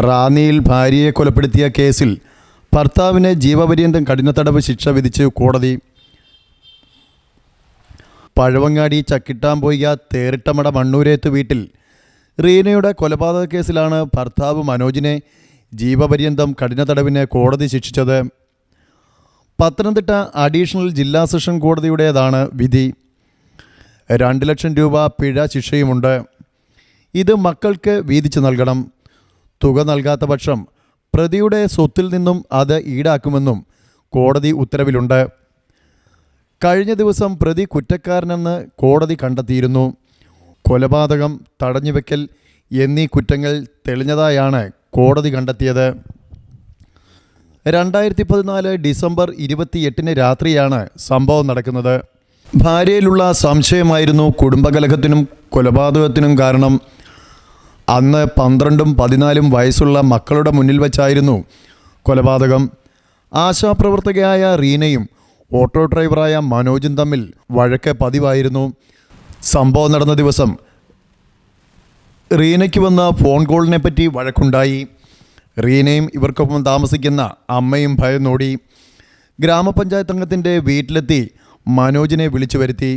റാന്നിയിൽ ഭാര്യയെ കൊലപ്പെടുത്തിയ കേസിൽ ഭർത്താവിന് ജീവപര്യന്തം കഠിനത്തടവ് ശിക്ഷ വിധിച്ച് കോടതി. പഴവങ്ങാടി ചക്കിട്ടാമ്പൊയ്യ തേറിട്ടമട മണ്ണൂരേത്ത് വീട്ടിൽ റീനയുടെ കൊലപാതക കേസിലാണ് ഭർത്താവ് മനോജിനെ ജീവപര്യന്തം കഠിന തടവിന് കോടതി ശിക്ഷിച്ചത്. പത്തനംതിട്ട അഡീഷണൽ ജില്ലാ സെഷൻ കോടതിയുടേതാണ് വിധി. രണ്ട് ലക്ഷം രൂപ പിഴ ശിക്ഷയുമുണ്ട്. ഇത് മക്കൾക്ക് വീതിച്ചു നൽകണം. തുക നൽകാത്ത പക്ഷം പ്രതിയുടെ സ്വത്തിൽ നിന്നും അത് ഈടാക്കുമെന്നും കോടതി ഉത്തരവിലുണ്ട്. കഴിഞ്ഞ ദിവസം പ്രതി കുറ്റക്കാരനെന്ന് കോടതി കണ്ടെത്തിയിരുന്നു. കൊലപാതകം തടഞ്ഞുവെക്കൽ എന്നീ കുറ്റങ്ങൾ തെളിഞ്ഞതായാണ് കോടതി കണ്ടെത്തിയത്. രണ്ടായിരത്തി പതിനാല് ഡിസംബർ ഇരുപത്തിയെട്ടിന് രാത്രിയാണ് സംഭവം നടക്കുന്നത്. ഭാര്യയിലുള്ള സംശയമായിരുന്നു കുടുംബകലഹത്തിനും കൊലപാതകത്തിനും കാരണം. അന്ന് പന്ത്രണ്ടും പതിനാലും വയസ്സുള്ള മക്കളുടെ മുന്നിൽ വച്ചായിരുന്നു കൊലപാതകം. ആശാപ്രവർത്തകയായ റീനയും ഓട്ടോ ഡ്രൈവറായ മനോജും തമ്മിൽ വഴക്ക് പതിവായിരുന്നു. സംഭവം നടന്ന ദിവസം റീനയ്ക്ക് വന്ന ഫോൺ കോളിനെ പറ്റി വഴക്കുണ്ടായി. റീനയും ഇവർക്കൊപ്പം താമസിക്കുന്ന അമ്മയും ഭയന്നോടി ഗ്രാമപഞ്ചായത്ത് അംഗത്തിന്റെ വീട്ടിലെത്തി മനോജിനെ വിളിച്ചു വരുത്തി.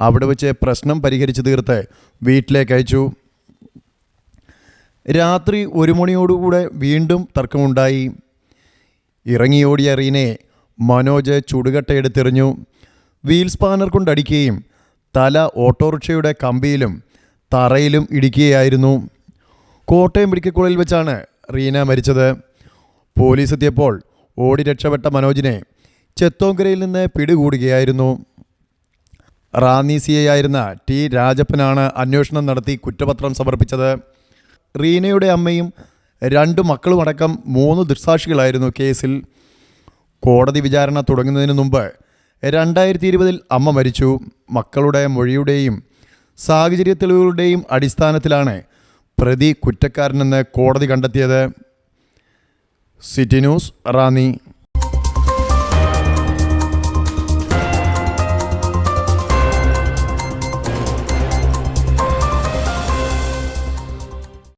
അവിടെ വെച്ച് പ്രശ്നം പരിഹരിച്ചു തീർത്ത് വീട്ടിലേക്ക് അയച്ചു. രാത്രി ഒരു മണിയോടുകൂടെ വീണ്ടും തർക്കമുണ്ടായി. ഇറങ്ങിയോടിയ റീനയെ മനോജ് ചുടുകട്ടയെടുത്തെറിഞ്ഞു. വീൽ സ്പാനർ കൊണ്ടടിക്കുകയും തല ഓട്ടോറിക്ഷയുടെ കമ്പിയിലും തറയിലും ഇടിക്കുകയായിരുന്നു. കോട്ടയം മെഡിക്കൽ കോളേജിൽ വെച്ചാണ് റീന മരിച്ചത്. പോലീസ് എത്തിയപ്പോൾ ഓടി രക്ഷപ്പെട്ട മനോജിനെ ചെത്തോങ്കരയിൽ നിന്ന് പിടികൂടുകയായിരുന്നു. റാന്നി സി ഐ ആയിരുന്ന ടി രാജപ്പനാണ് അന്വേഷണം നടത്തി കുറ്റപത്രം സമർപ്പിച്ചത്. റീനയുടെ അമ്മയും രണ്ട് മക്കളുമടക്കം മൂന്ന് ദൃക്സാക്ഷികളായിരുന്നു കേസിൽ കോടതി വിചാരണ തുടങ്ങുന്നതിന് മുമ്പ്. രണ്ടായിരത്തി ഇരുപതിൽ അമ്മ മരിച്ചു. മക്കളുടെ മൊഴിയുടെയും സാഹചര്യ തെളിവുകളുടെയും അടിസ്ഥാനത്തിലാണ് പ്രതി കുറ്റക്കാരനെന്ന് കോടതി കണ്ടെത്തിയത്. City news Ranni.